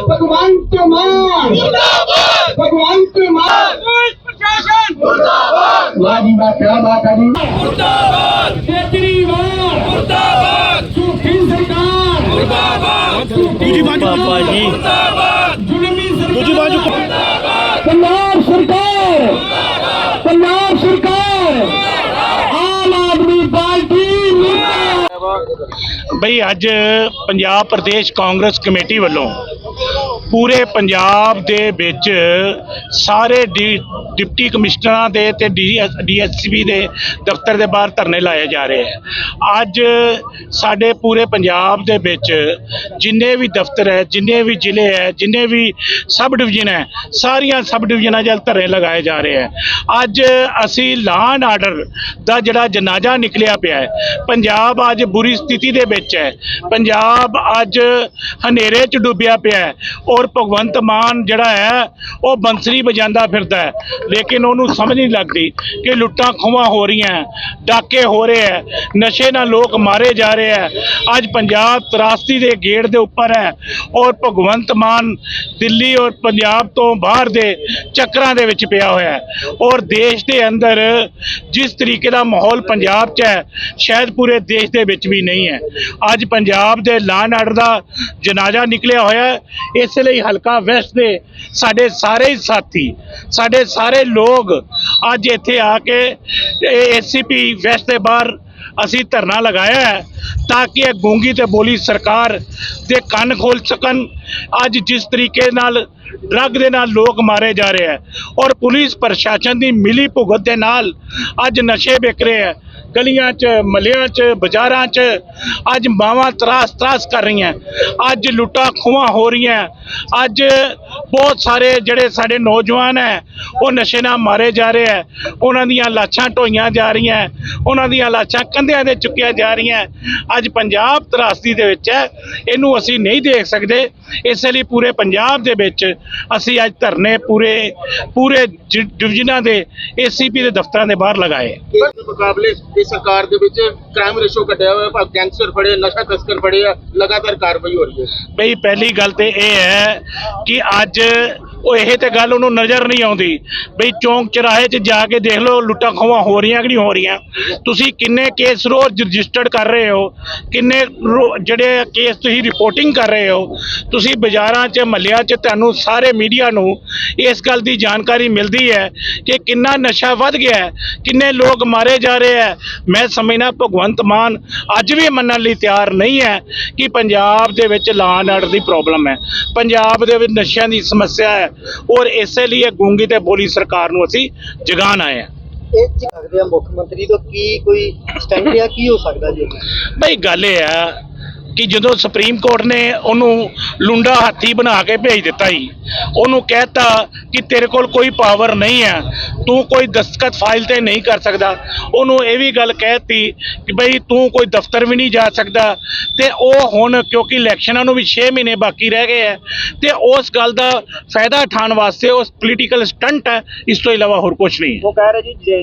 ਭਗਵੰਤ ਮਾਨ ਭਗਵੰਤ ਮਾਨ ਪੰਜਾਬ ਸਰਕਾਰ ਪੰਜਾਬ ਸਰਕਾਰ ਆਮ ਆਦਮੀ ਪਾਰਟੀ ਬਈ ਅੱਜ ਪੰਜਾਬ ਪ੍ਰਦੇਸ਼ ਕਾਂਗਰਸ ਕਮੇਟੀ ਵੱਲੋਂ Oh, ਪੂਰੇ ਪੰਜਾਬ ਦੇ ਵਿੱਚ ਸਾਰੇ ਡੀ- ਡਿਪਟੀ ਕਮਿਸ਼ਨਰਾਂ ਦੇ ਤੇ ਡੀਐਸਪੀ ਦੇ ਦਫ਼ਤਰ ਦੇ ਬਾਹਰ ਧਰਨੇ ਲਾਏ ਜਾ ਰਹੇ ਹੈ। ਅੱਜ ਸਾਡੇ ਪੂਰੇ ਪੰਜਾਬ ਦੇ ਵਿੱਚ ਜਿੰਨੇ ਵੀ ਦਫ਼ਤਰ ਹੈ, ਜਿੰਨੇ ਵੀ ਜ਼ਿਲ੍ਹੇ ਹੈ, ਜਿੰਨੇ ਵੀ ਸਬ ਡਿਵੀਜ਼ਨ ਹੈ, ਸਾਰੀਆਂ ਸਬ ਡਿਵੀਜ਼ਨਾਂ 'ਚ ਧਰਨੇ ਲਗਾਏ ਜਾ ਰਹੇ ਹੈ। ਅੱਜ ਅਸੀਂ ਲਾਅ ਐਂਡ ਆਰਡਰ ਦਾ ਜਿਹੜਾ ਜਨਾਜ਼ਾ ਨਿਕਲਿਆ ਪਿਆ ਹੈ, ਪੰਜਾਬ ਅੱਜ ਬੁਰੀ ਸਥਿਤੀ ਦੇ ਵਿੱਚ ਹੈ। ਪੰਜਾਬ ਅੱਜ ਹਨੇਰੇ 'ਚ ਡੁੱਬਿਆ ਪਿਆ ਹੈ। ਔਰ ਭਗਵੰਤ ਮਾਨ ਜਿਹੜਾ ਹੈ, ਉਹ ਬੰਸਰੀ ਵਜਾਂਦਾ ਫਿਰਦਾ ਹੈ। ਲੇਕਿਨ ਉਹਨੂੰ ਸਮਝ ਨਹੀਂ ਲੱਗਦੀ ਕਿ ਲੁੱਟਾਂ ਖੋਹਾਂ ਹੋ ਰਹੀਆਂ ਡਾਕੇ ਹੋ ਰਹੇ ਹੈ, ਨਸ਼ੇ ਨਾਲ ਲੋਕ ਮਾਰੇ ਜਾ ਰਹੇ ਹੈ। ਅੱਜ ਪੰਜਾਬ ਤਰਾਸਤੀ ਦੇ ਗੇੜ ਦੇ ਉੱਪਰ ਹੈ ਔਰ ਭਗਵੰਤ ਮਾਨ ਦਿੱਲੀ ਔਰ ਪੰਜਾਬ ਤੋਂ ਬਾਹਰ ਦੇ ਚੱਕਰਾਂ ਦੇ ਵਿੱਚ ਪਿਆ ਹੋਇਆ ਹੈ। ਔਰ ਦੇਸ਼ ਦੇ ਅੰਦਰ ਜਿਸ ਤਰੀਕੇ ਦਾ ਮਾਹੌਲ ਪੰਜਾਬ 'ਚ ਹੈ, ਸ਼ਾਇਦ ਪੂਰੇ ਦੇਸ਼ ਦੇ ਵਿੱਚ ਵੀ ਨਹੀਂ ਹੈ। ਅੱਜ ਪੰਜਾਬ ਦੇ ਲਾਅ ਆਰਡਰ ਦਾ ਜਨਾਜ਼ਾ ਨਿਕਲਿਆ ਹੋਇਆ ਹੈ। ਇਸ ਲਈ ਹਲਕਾ ਵੈਸਟ ਦੇ ਸਾਡੇ ਸਾਰੇ ਸਾਥੀ, ਸਾਡੇ ਸਾਰੇ ਲੋਕ ਅੱਜ ਇੱਥੇ ਆ ਕੇ ਏਸੀਪੀ ਵੈਸਟ ਦੇ ਬਾਹਰ ਅਸੀਂ ਧਰਨਾ ਲਗਾਇਆ ਹੈ ਤਾਂ ਕਿ ਇਹ ਗੂੰਗੀ ਤੇ ਬੋਲੀ ਸਰਕਾਰ ਦੇ ਕੰਨ ਖੋਲ ਸਕਣ। ਅੱਜ ਜਿਸ ਤਰੀਕੇ ਨਾਲ ਡਰੱਗ ਦੇ ਨਾਲ ਲੋਕ ਮਾਰੇ ਜਾ ਰਹੇ ਹੈ ਔਰ ਪੁਲਿਸ ਪ੍ਰਸ਼ਾਸਨ ਦੀ ਮਿਲੀ ਭੁਗਤ ਦੇ ਨਾਲ ਅੱਜ ਨਸ਼ੇ ਵਿਕ ਰਹੇ ਹੈ। ਗਲੀਆਂ 'ਚ, ਮੱਲਿਆਂ 'ਚ, ਬਾਜ਼ਾਰਾਂ 'ਚ ਅੱਜ ਮਾਵਾਂ ਤਰਾਸ ਤਰਾਸ ਕਰ ਰਹੀਆਂ। ਅੱਜ ਲੁੱਟਾਂ ਖੋਹਾਂ ਹੋ ਰਹੀਆਂ। ਅੱਜ ਬਹੁਤ ਸਾਰੇ ਜਿਹੜੇ ਸਾਡੇ ਨੌਜਵਾਨ ਹੈ, ਉਹ ਨਸ਼ੇ ਨਾਲ ਮਾਰੇ ਜਾ ਰਹੇ ਹੈ। ਉਹਨਾਂ ਦੀਆਂ ਲਾਸ਼ਾਂ ਢੋਈਆਂ ਜਾ ਰਹੀਆਂ। ਉਹਨਾਂ ਦੀਆਂ ਲਾਸ਼ਾਂ ਕੰਧਿਆਂ ਦੇ ਚੁੱਕੀਆਂ ਜਾ ਰਹੀਆਂ। ਅੱਜ ਪੰਜਾਬ ਤਰਾਸਦੀ ਦੇ ਵਿੱਚ ਹੈ। ਇਹਨੂੰ ਅਸੀਂ ਨਹੀਂ ਦੇਖ ਸਕਦੇ। ਇਸੇ ਲਈ ਪੂਰੇ ਪੰਜਾਬ ਦੇ ਵਿੱਚ ਅਸੀਂ ਅੱਜ ਧਰਨੇ ਪੂਰੇ ਪੂਰੇ ਡਿਵੀਜ਼ਨਾਂ ਦੇ, ਏਸੀਪੀ ਦੇ ਦਫ਼ਤਰਾਂ ਦੇ ਬਾਹਰ ਲਗਾਏ। ਮੁਕਾਬਲੇ ਇਸ ਸਰਕਾਰ ਦੇ ਵਿੱਚ ਕ੍ਰਾਈਮ ਰੇਸ਼ੋ ਘਟਿਆ ਹੋਇਆ ਹੈ ਗੈਂਗਸਟਰ ਫੜੇ, ਨਸ਼ਾ ਤਸਕਰ ਫੜੇ ਆ, ਲਗਾਤਾਰ ਕਾਰਵਾਈ ਹੋ ਰਹੀ ਹੈ। ਬਈ ਪਹਿਲੀ ਗੱਲ ਤੇ ਇਹ ਹੈ ਕਿ ਅੱਜ ਉਹ ਇਹ ਤੇ ਗੱਲ ਉਹਨੂੰ ਨਜ਼ਰ ਨਹੀਂ ਆਉਂਦੀ ਬਈ ਚੌਂਕ ਚਰਾਹੇ 'ਚ ਜਾ ਕੇ ਦੇਖ ਲਓ ਲੁੱਟਾਂ ਖੋਹਾਂ ਹੋ ਰਹੀਆਂ ਕਿ ਨਹੀਂ ਹੋ ਰਹੀਆਂ। ਤੁਸੀਂ ਕਿੰਨੇ ਕੇਸ ਰੋਜ਼ ਰਜਿਸਟਰਡ ਕਰ ਰਹੇ ਹੋ, ਕਿੰਨੇ ਰੋ- ਜਿਹੜੇ ਕੇਸ ਤੁਸੀਂ ਰਿਪੋਰਟਿੰਗ ਕਰ ਰਹੇ ਹੋ, ਤੁਸੀਂ ਬਾਜ਼ਾਰਾਂ 'ਚ, ਮਹੱਲਿਆਂ 'ਚ ਤੁਹਾਨੂੰ ਸਾਰੇ ਮੀਡੀਆ ਨੂੰ ਇਸ ਗੱਲ ਦੀ ਜਾਣਕਾਰੀ ਮਿਲਦੀ ਹੈ ਕਿ ਕਿੰਨਾ ਨਸ਼ਾ ਵੱਧ ਗਿਆ ਹੈ, ਕਿੰਨੇ ਲੋਕ ਮਾਰੇ ਜਾ ਰਹੇ ਹੈ। ਮੈਂ ਸਮਝਣਾ ਭਗਵੰਤ ਮਾਨ ਅੱਜ ਵੀ ਮੰਨਣ ਲਈ ਤਿਆਰ ਨਹੀਂ ਹੈ ਕਿ ਪੰਜਾਬ ਦੇ ਵਿੱਚ ਲਾਅ ਆਰਡਰ ਦੀ ਪ੍ਰੋਬਲਮ ਹੈ। ਪੰਜਾਬ ਦੇ ਵਿੱਚ ਨਸ਼ਿਆਂ ਦੀ ਸਮੱਸਿਆ ਹੈ ਔਰ ਇਸੇ ਲਈ ਇਹ ਗੂੰਗੀ ਤੇ ਬੋਲੀ ਸਰਕਾਰ ਨੂੰ ਅਸੀਂ ਜਗਾਉਣ ਆਏ ਹਾਂ। ਇਹ ਸਕਦੇ ਆ ਮੁੱਖ ਮੰਤਰੀ ਤੋਂ ਕੀ ਕੋਈ ਸਟੈਂਡ ਲਿਆ ਕੀ ਹੋ ਸਕਦਾ ਜੀ? ਬਈ ਗੱਲ ਇਹ ਹੈ ਕਿ ਜਦੋਂ ਸੁਪਰੀਮ ਕੋਰਟ ਨੇ ਉਹਨੂੰ ਲੁੰਡਾ ਹਾਥੀ ਬਣਾ ਕੇ ਭੇਜ ਦਿੱਤਾ ਹੀ ਉਹਨੂੰ ਕਹਿਤਾ ਕਿ ਤੇਰੇ ਕੋਲ ਕੋਈ ਪਾਵਰ ਨਹੀਂ ਹੈ, ਤੂੰ ਕੋਈ ਦਸਤਖਤ ਫਾਈਲ ਤੇ ਨਹੀਂ ਕਰ ਸਕਦਾ। ਉਹਨੂੰ ਇਹ ਵੀ ਗੱਲ ਕਹਿਤੀ ਕਿ ਬਈ ਤੂੰ ਕੋਈ ਦਫ਼ਤਰ ਵੀ ਨਹੀਂ ਜਾ ਸਕਦਾ। ਤੇ ਉਹ ਹੁਣ ਕਿਉਂਕਿ ਇਲੈਕਸ਼ਨਾਂ ਨੂੰ ਵੀ 6 ਮਹੀਨੇ ਬਾਕੀ ਰਹਿ ਗਏ ਹੈ, ਤੇ ਉਸ ਗੱਲ ਦਾ ਫਾਇਦਾ ਉਠਾਉਣ ਵਾਸਤੇ ਉਸ ਪੋਲੀਟੀਕਲ ਸਟੰਟ ਹੈ, ਇਸ ਤੋਂ ਇਲਾਵਾ ਹੋਰ ਕੁਝ ਨਹੀਂ ਉਹ ਕਹਿ ਰਹੇ ਜੀ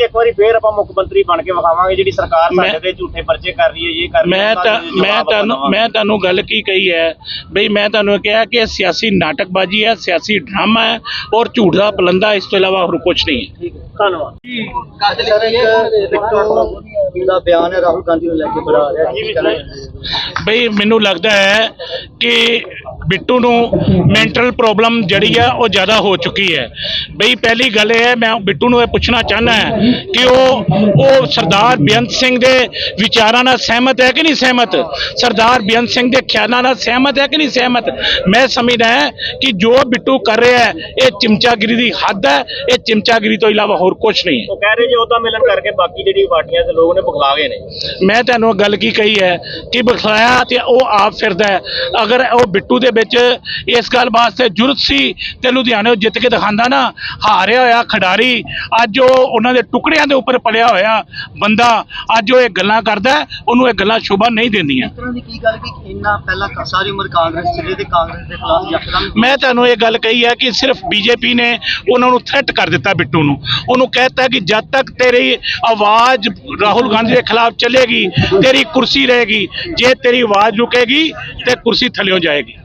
ਜੀ ਇੱਕ ਵਾਰੀ ਫੇਰ ਆਪਾਂ ਮੁੱਖ ਮੰਤਰੀ ਬਣ ਕੇ ਵਿਖਾਵਾਂਗੇ ਜਿਹੜੀ ਸਰਕਾਰ ਸਾਡੇ ਤੇ ਝੂਠੇ ਪਰਚੇ ਕਰ ਰਹੀ ਹੈ ਇਹ ਕਰ ਰਹੀ ਹੈ ਮੈਂ ਤਾਂ ਮੈਂ ਤੁਹਾਨੂੰ। ਮੈਂ ਤੁਹਾਨੂੰ ਗੱਲ ਕੀ ਕਹੀ ਹੈ? ਬਈ ਮੈਂ ਤੁਹਾਨੂੰ ਕਿਹਾ ਕਿ ਇਹ ਸਿਆਸੀ ਨਾਟਕਬਾਜ਼ੀ ਹੈ ਸਿਆਸੀ ਡਰਾਮਾ ਹੈ ਔਰ ਝੂਠ ਦਾ ਪਲੰਦਾ ਇਸ ਤੋਂ ਇਲਾਵਾ ਹੋਰ ਕੁਝ ਨਹੀਂ ਹੈ। ਧੰਨਵਾਦ। ਦਾ ਬਿਆਨ ਹੈ ਰਾਹੁਲ ਗਾਂਧੀ ਨੂੰ ਲੈ ਕੇ ਬੜਾ ਆ ਰਿਹਾ ਕੀ ਕਹਿਣਾ ਬਈ ਮੈਨੂੰ ਲੱਗਦਾ ਹੈ ਕਿ ਬਿੱਟੂ ਨੂੰ ਮੈਂਟਲ ਪ੍ਰੋਬਲਮ ਜਿਹੜੀ ਹੈ ਉਹ ਜ਼ਿਆਦਾ ਹੋ ਚੁੱਕੀ ਹੈ। ਬਈ ਪਹਿਲੀ ਗੱਲ ਇਹ ਹੈ ਮੈਂ ਬਿੱਟੂ ਨੂੰ ਇਹ ਪੁੱਛਣਾ ਚਾਹਨਾ ਹੈ ਕਿ ਉਹ ਉਹ ਸਰਦਾਰ ਬੇਅੰਤ ਸਿੰਘ ਦੇ ਵਿਚਾਰਾਂ ਨਾਲ ਸਹਿਮਤ ਹੈ ਕਿ ਨਹੀਂ ਸਹਿਮਤ? ਸਰਦਾਰ ਬੇਅੰਤ ਸਿੰਘ ਦੇ ਖਿਆਲਾਂ ਨਾਲ ਸਹਿਮਤ ਹੈ ਕਿ ਨਹੀਂ ਸਹਿਮਤ? ਮੈਂ ਸਮਝਦਾ ਹਾਂ ਕਿ ਜੋ ਬਿੱਟੂ ਕਰ ਰਿਹਾ ਹੈ ਇਹ ਚਿਮਚਾਗਿਰੀ ਦੀ ਹੱਦ ਹੈ ਇਹ ਚਿਮਚਾਗਿਰੀ ਤੋਂ ਇਲਾਵਾ ਹੋਰ ਕੁਝ ਨਹੀਂ ਹੈ। ਉਹ ਕਹਿ ਰਹੇ ਜੀ ਉਹਦਾ ਮਿਲਣ ਕਰਕੇ ਬਾਕੀ ਜਿਹੜੀ ਪਾਰਟੀਆਂ ਦੇ ਲੋਕ ਨੇ ਬੁਖਲਾ ਗਏ ਨੇ। ਮੈਂ ਤੁਹਾਨੂੰ ਗੱਲ ਕੀ ਕਹੀ ਹੈ ਕਿ ਬਖਲਾਇਆ ਤੇ ਉਹ ਆਪ ਫਿਰਦਾ ਹੈ। ਅਗਰ ਉਹ ਬਿੱਟੂ ਦੇ ਵਿੱਚ ਇਸ ਗੱਲ ਵਾਸਤੇ ਜੁਰਤ ਸੀ ਤੇ ਲੁਧਿਆਣੇ ਜਿੱਤ ਕੇ ਦਿਖਾਉਂਦਾ ਨਾ ਹਾਰਿਆ ਹੋਇਆ ਖਿਡਾਰੀ ਅੱਜ ਉਹ ਉਹਨਾਂ ਦੇ ਟੁਕੜਿਆਂ ਦੇ ਉੱਪਰ ਪਲਿਆ ਹੋਇਆ ਬੰਦਾ ਅੱਜ ਉਹ ਇਹ ਗੱਲਾਂ ਕਰਦਾ ਉਹਨੂੰ ਇਹ ਗੱਲਾਂ ਸ਼ੋਭਾ ਨਹੀਂ ਦਿੰਦੀਆਂ। ਇਸ ਤਰ੍ਹਾਂ ਦੀ ਕੀ ਗੱਲ ਕਿ ਇੰਨਾ ਪਹਿਲਾਂ ਕ- ਸਾਰੀ ਉਮਰ ਕਾਂਗਰਸ ਚਲੇ ਤੇ ਕਾਂਗਰਸ ਦੇ ਖਿਲਾਫ ਯਕਦਮ ਮੈਂ ਤੁਹਾਨੂੰ ਇਹ ਗੱਲ ਕਹੀ ਹੈ ਕਿ ਸਿਰਫ ਬੀਜੇਪੀ ਨੇ ਉਹਨਾਂ ਨੂੰ ਥ੍ਰੈਟ ਕਰ ਦਿੱਤਾ ਬਿੱਟੂ ਨੂੰ। ਉਹਨੂੰ ਕਹਿਤਾ ਕਿ ਜਦ ਤੱਕ ਤੇਰੀ ਆਵਾਜ਼ ਰਾਹੁਲ ਗਾਂਧੀ ਦੇ ਖਿਲਾਫ ਚੱਲੇਗੀ, ਤੇਰੀ ਕੁਰਸੀ ਰਹੇਗੀ, ਜੇ ਤੇਰੀ ਆਵਾਜ਼ ਰੁਕੇਗੀ ਤੇ ਕੁਰਸੀ ਥੱਲਿਓ ਜਾਏਗੀ।